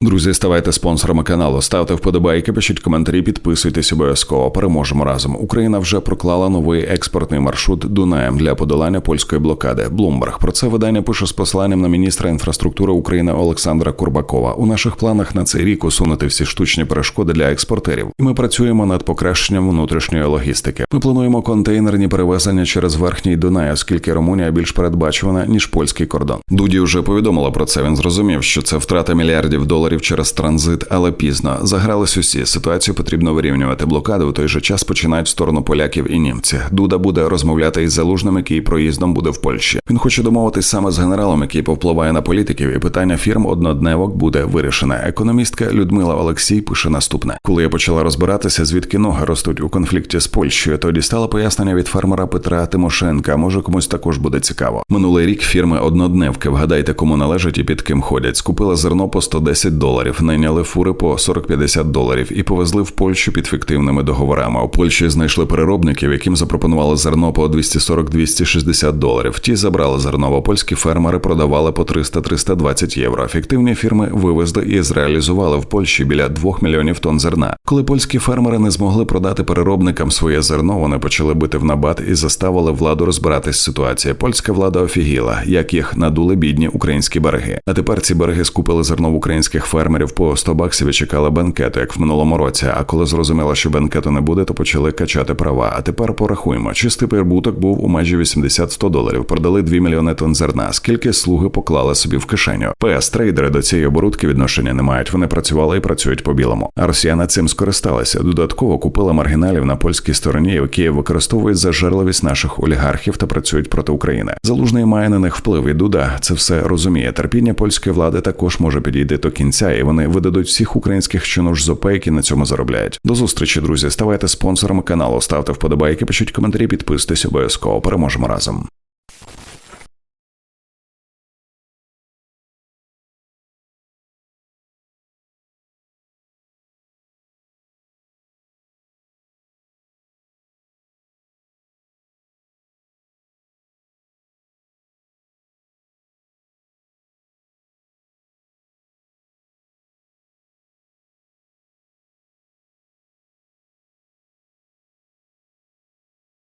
Друзі, ставайте спонсорами каналу, ставте вподобайки, пишіть коментарі, підписуйтесь обов'язково. Переможемо разом. Україна вже проклала новий експортний маршрут Дунаєм для подолання польської блокади. Блумберг про це видання пише з посланням на міністра інфраструктури України Олександра Курбакова. У наших планах на цей рік усунути всі штучні перешкоди для експортерів. І ми працюємо над покращенням внутрішньої логістики. Ми плануємо контейнерні перевезення через верхній Дунай, оскільки Румунія більш передбачувана ніж польський кордон. Дуді вже повідомила про це. Він зрозумів, що це втрата мільярдів доларів через транзит, але пізно загрались усі. Ситуацію потрібно вирівнювати. Блокади у той же час починають в сторону поляків і німців. Дуда буде розмовляти із залужним, який проїздом буде в Польщі. Він хоче домовитись саме з генералом, який повпливає на політиків, і питання фірм однодневок буде вирішене. Економістка Людмила Олексій пише наступне: коли я почала розбиратися, звідки ноги ростуть у конфлікті з Польщею, то дістала пояснення від фермера Петра Тимошенка. Може комусь також буде цікаво. Минулий рік фірми однодневки. Вгадайте, кому належить і під ким ходять. Скупила зерно по 110 доларів, найняли фури по 40-50 доларів і повезли в Польщу під фіктивними договорами. У Польщі знайшли переробників, яким запропонували зерно по 240-260 доларів. Ті забрали зерно, бо польські фермери продавали по 300-320 євро. Фіктивні фірми вивезли і зреалізували в Польщі біля 2 мільйонів тонн зерна. Коли польські фермери не змогли продати переробникам своє зерно, вони почали бити в набат і заставили владу розбиратись з ситуацією. Польська влада офігіла, як їх надули бідні українські береги. А тепер ці береги скупили зерно в українських фермерів по 100 баксів і чекали бенкету, як в минулому році. А коли зрозуміло, що бенкету не буде, то почали качати права. А тепер порахуємо. Чистий прибуток був у майже 80-100 доларів. Продали 2 мільйони тонн зерна. Скільки слуги поклали собі в кишеню? ПС трейдери до цієї оборудки відношення не мають. Вони працювали і працюють по білому. А росіяни цим скористалися. Додатково купили маргіналів на польській стороні, які використовують зажерливість наших олігархів та працюють проти України. Залужний має на них вплив. І Дуда це все розуміє. Терпіння польської влади також може підійти до кінця, і вони видадуть всіх українських чинуш з ОП, які на цьому заробляють. До зустрічі, друзі. Ставайте спонсорами каналу, ставте вподобайки, пишіть коментарі, підписуйтесь обов'язково. Переможемо разом.